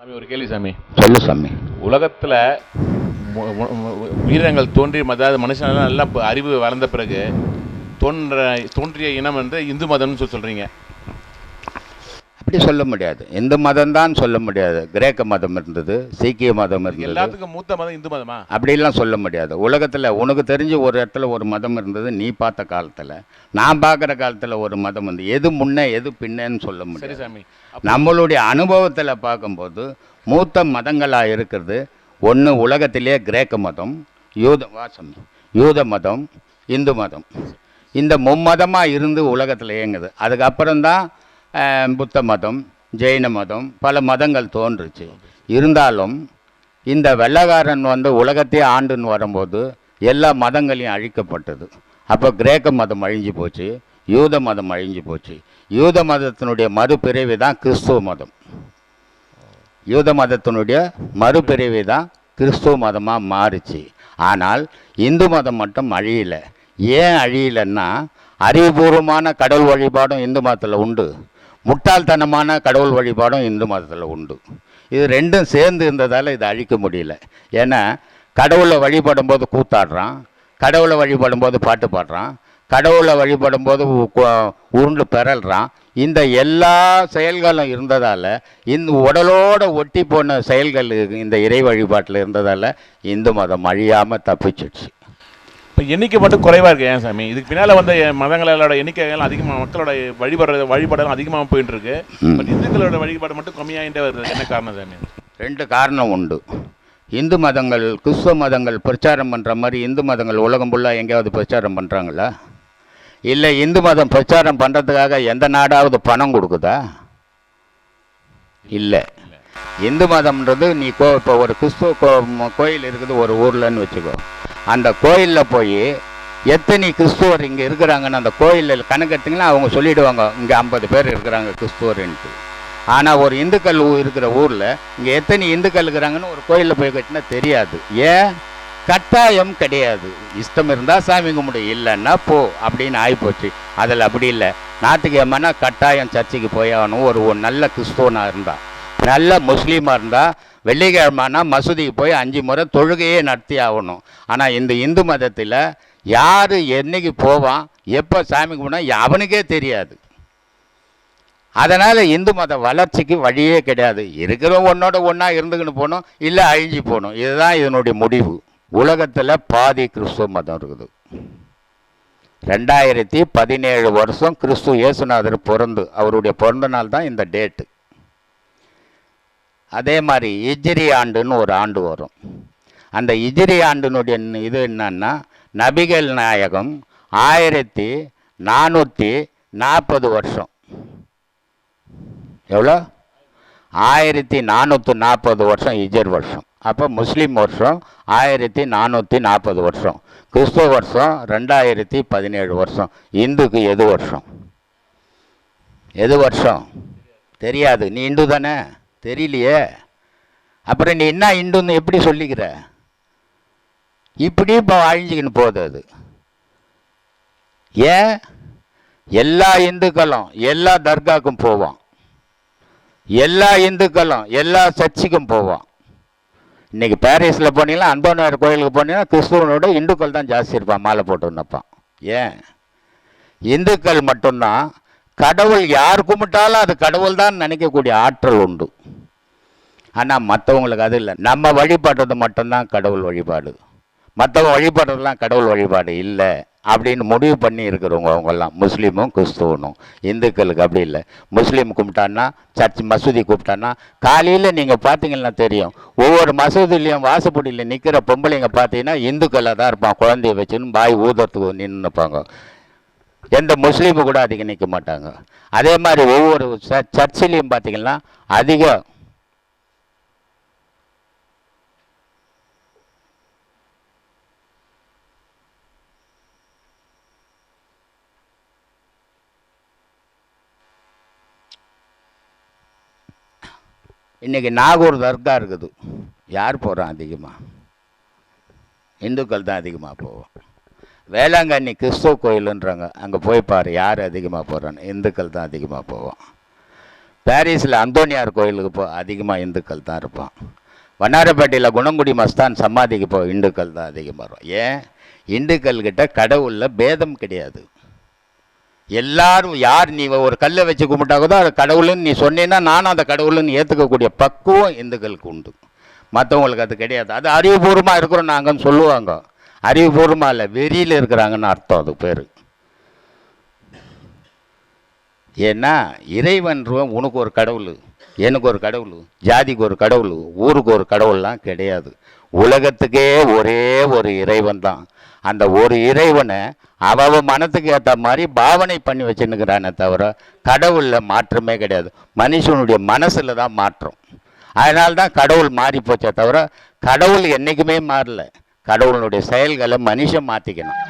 சாமி ஒரு கேள்வி சாமி. சொல்லு சாமி. உலகத்தில் உயிரினங்கள் தோன்றி அதாவது மனுஷனெல்லாம் நல்லா அறிவு வளர்ந்த பிறகு தோன்ற தோன்றிய இனம் வந்து இந்து மதம்னு சொல்லி சொல்கிறீங்க அப்படி சொல்ல முடியாது. எந்த மதம் தான் சொல்ல முடியாது. கிரேக்க மதம் இருந்தது சீக்கிய மதம் இருந்தது. எல்லாத்துக்கும் மூத்த மதம் இந்து மதமா? அப்படிலாம் சொல்ல முடியாது. உலகத்தில் உனக்கு தெரிஞ்ச ஒரு இடத்துல ஒரு மதம் இருந்தது நீ பார்த்த காலத்தில். நான் பார்க்குற காலத்தில் ஒரு மதம் வந்து எது முன்ன எது பின்னன்னு சொல்ல முடியாது. சாமி. நம்மளுடைய அனுபவத்தில் பார்க்கும்போது மூத்த மதங்களாக இருக்கிறது ஒன்று உலகத்திலே கிரேக்க மதம் யூத வாசம் யூத மதம் இந்து மதம். இந்த மும்மதமாக இருந்து உலகத்தில் இயங்குது. அதுக்கப்புறம்தான் அஹ், புத்த மதம் ஜெயின மதம் பல மதங்கள் தோன்றுச்சு. இருந்தாலும் இந்த வெள்ளக்காரன் வந்து உலகத்தையே ஆண்டுன்னு வரும்போது எல்லா மதங்களையும் அழிக்கப்பட்டது. அப்போ கிரேக்க மதம் அழிஞ்சு போச்சு யூத மதம் அழிஞ்சு போச்சு. யூத மதத்தினுடைய மறுபிறவி தான் கிறிஸ்துவ மதம். யூத மதத்தினுடைய மறுபிறவி தான் கிறிஸ்துவ மதமாக மாறுச்சு. ஆனால் இந்து மதம் மட்டும் அழியலை. ஏன் அழியலைன்னா அறிவுபூர்வமான கடவுள் வழிபாடும் இந்து மதத்தில் உண்டு. முட்டாள்தனமான கடவுள் வழிபாடும் இந்து மதத்தில் உண்டு. இது ரெண்டும் சேர்ந்து இருந்ததால் இதை அழிக்க முடியல. ஏன்னா கடவுளை வழிபடும் போது கூத்தாடுறான் கடவுளை வழிபடும் போது பாட்டு பாடுறான் கடவுளை வழிபடும் போது உ- கு- உருண்டு பெறல்றான். இந்த எல்லா செயல்களும் இருந்ததால் இந்த உடலோட ஒட்டி போன செயல்கள் இந்த இறை வழிபாட்டில் இருந்ததால் இந்து மதம் அழியாமல் தப்பிச்சிடுச்சு. இப்போ எண்ணிக்கை மட்டும் குறைவாக இருக்கு ஏன் சாமி? இதுக்கு பின்னால் வந்த மதங்களோட எண்ணிக்கைகள் அதிகமாக மக்களோட வழிபடுற வழிபாடு அதிகமாக போயிட்டு இருக்கு. பட் இந்துக்களோட வழிபாடு மட்டும் கம்மியாகிட்டே வருது. என்ன காரணம் சாமி? ரெண்டு காரணம் உண்டு. இந்து மதங்கள் கிறிஸ்துவ மதங்கள் பிரச்சாரம் பண்ணுற மாதிரி இந்து மதங்கள் உலகம் ஃபுல்லாக எங்கேயாவது பிரச்சாரம் பண்ணுறாங்களா இல்லை இந்து மதம் பிரச்சாரம் பண்ணுறதுக்காக எந்த நாடாவது பணம் கொடுக்குதா? இல்லை. இந்து மதம்ன்றது நீ கோ இப்போ ஒரு கிறிஸ்துவ கோ கோயில் இருக்குது ஒரு ஊர்லன்னு வச்சுக்கோ. அந்த கோயிலில் போய் எத்தனை கிறிஸ்துவர் இங்கே இருக்கிறாங்கன்னு அந்த கோயிலில் கணக்கெடுத்தீங்கன்னா அவங்க சொல்லிவிடுவாங்க இங்கே ஐம்பது பேர் இருக்கிறாங்க கிறிஸ்துவர்ன்ட்டு. ஆனால் ஒரு இந்துக்கள் இருக்கிற ஊரில் இங்கே எத்தனை இந்துக்கள் இருக்கிறாங்கன்னு ஒரு கோயிலில் போய் கட்டினா தெரியாது. ஏன்? கட்டாயம் கிடையாது. இஷ்டம் இருந்தால் சாமி கும்பிடு இல்லைன்னா போ அப்படின்னு ஆகிப்போச்சு அதில் அப்படி இல்லை. ஞாயிற்றுக்கிழமைனா கட்டாயம் சர்ச்சுக்கு போய் ஆகணும் ஒரு நல்ல கிறிஸ்துவனாக இருந்தால் நல்ல முஸ்லீமாக இருந்தால் வெள்ளிக்கிழமைனா மசூதிக்கு போய் அஞ்சு முறை தொழுகையே நடத்தி ஆகணும். ஆனால் இந்த இந்து மதத்தில் யார் என்னைக்கு போவான் எப்போ சாமி கும்பிடா அவனுக்கே தெரியாது. அதனால் இந்து மத வளர்ச்சிக்கு வழியே கிடையாது. இருக்கிற ஒன்றோட ஒன்றா இருந்துக்கின்னு போகணும் இல்லை அழிஞ்சு போகணும். இதுதான் இதனுடைய முடிவு. உலகத்தில் பாதி கிறிஸ்துவ மதம் இருக்குது. ரெண்டாயிரத்தி பதினேழு வருஷம் கிறிஸ்து இயேசுநாதர் பிறந்து அவருடைய பிறந்த நாள் தான் இந்த டேட்டு. அதே மாதிரி இஜ்ரி ஆண்டுன்னு ஒரு ஆண்டு வரும். அந்த இஜிரி ஆண்டினுடைய இது என்னன்னா நபிகள் நாயகம் ஆயிரத்தி நானூற்றி நாற்பது வருஷம். எவ்வளோ? ஆயிரத்தி நானூற்றி நாற்பது வருஷம் இஜர் வருஷம். அப்போ முஸ்லீம் வருஷம் ஆயிரத்தி நானூற்றி நாற்பது வருஷம். கிறிஸ்துவ வருஷம் ரெண்டாயிரத்தி பதினேழு வருஷம். இந்துக்கு எது வருஷம்? எது வருஷம்? தெரியாது. நீ இந்து தானே தெரியலையே. அப்புறம் நீ என்ன இந்துன்னு எப்படி சொல்லிக்கிற? இப்படி இப்போ அழிஞ்சிக்கின்னு போகுது அது. ஏன்? எல்லா இந்துக்களும் எல்லா தர்காக்கும் போவான். எல்லா இந்துக்களும் எல்லா சர்ச்சுக்கும் போவான். இன்னைக்கு பாரிஸில் போனீங்கன்னா அன்பானவர் கோயிலுக்கு போனீங்கன்னா கிறிஸ்துவனோட இந்துக்கள் தான் ஜாஸ்தி இருப்பான் மாலை போட்டு நிற்பான் ஏன்? இந்துக்கள் மட்டும்தான் கடவுள் யார் கும்பிட்டாலும் அது கடவுள் தான் நினைக்கக்கூடிய ஆற்றல் உண்டு. ஆனால் மற்றவங்களுக்கு அது இல்லை. நம்ம வழிபடுறது மட்டும்தான் கடவுள் வழிபாடு. மற்றவங்க வழிபடுறதுலாம் கடவுள் வழிபாடு இல்லை அப்படின்னு முடிவு பண்ணி இருக்கிறவங்க அவங்கெல்லாம் முஸ்லீமும் கிறிஸ்துவனும். இந்துக்களுக்கு அப்படி இல்லை. முஸ்லீம் கும்பிட்டான்னா சர்ச் மசூதி கூப்பிட்டான்னா காலையில் நீங்கள் பார்த்தீங்கன்னா தெரியும். ஒவ்வொரு மசூதிலையும் வாசப்படியில் நிற்கிற பொம்பளைங்க பார்த்தீங்கன்னா இந்துக்களாக தான் இருப்பான் குழந்தைய வச்சுன்னு பாய் ஊதத்துக்கு நின்று நிற்பாங்க எந்த முஸ்லீமும் கூட அதிகம் நிற்க மாட்டாங்க. அதே மாதிரி ஒவ்வொரு ச- சர்ச்சிலையும் பார்த்தீங்கன்னா அதிக இன்னைக்கு நாகூர் தர்கா இருக்குது. யார் போகிறான் அதிகமாக இந்துக்கள் தான் அதிகமாக போவோம். வேளாங்கண்ணி கிறிஸ்துவ கோயிலுன்றாங்க. அங்கே போய் பாரு யார் அதிகமாக போகிறான்னு இந்துக்கள் தான் அதிகமாக போவோம். பாரிஸில் அந்தோனியார் கோயிலுக்கு போ அதிகமாக இந்துக்கள் தான் இருப்போம் வண்ணாரப்பேட்டையில் குணங்குடி மஸ்தான் சமாதிக்கு போ இந்துக்கள் தான் அதிகமாக வரும். ஏன்? இந்துக்கள் கிட்ட கடவுளில் பேதம் கிடையாது. எல்லாரும் யார் நீ ஒரு கல்லை வச்சு கும்பிட்டா கூட அது கடவுளுன்னு நீ சொன்னீன்னா நானும் அந்த கடவுளுன்னு ஏற்றுக்கக்கூடிய பக்குவம் இந்துக்களுக்கு உண்டு. மற்றவங்களுக்கு அது கிடையாது. அது அறிவுபூர்வமாக இருக்கிறோம் நாங்கன்னு சொல்லுவாங்க. அறிவுபூர்வமாக இல்லை வெறியில் இருக்கிறாங்கன்னு அர்த்தம் அது பேர். ஏன்னா இறைவன் உனக்கு ஒரு கடவுள் எனக்கு ஒரு கடவுள் ஜாதிக்கு ஒரு கடவுள் ஊருக்கு ஒரு கடவுள்லாம் கிடையாது. உலகத்துக்கே ஒரே ஒரு இறைவன் தான். அந்த ஒரு இறைவனை அவ மனத்துக்கு ஏற்ற மாதிரி பாவனை பண்ணி வச்சுன்னுக்கிறானே தவிர கடவுளில் மாற்றமே கிடையாது. மனுஷனுடைய மனசில் தான் மாற்றம். அதனால தான் கடவுள் மாறி போச்சே தவிர கடவுள் என்றைக்குமே மாறல. கடவுளுடைய செயல்களை மனுஷன் மாற்றிக்கணும்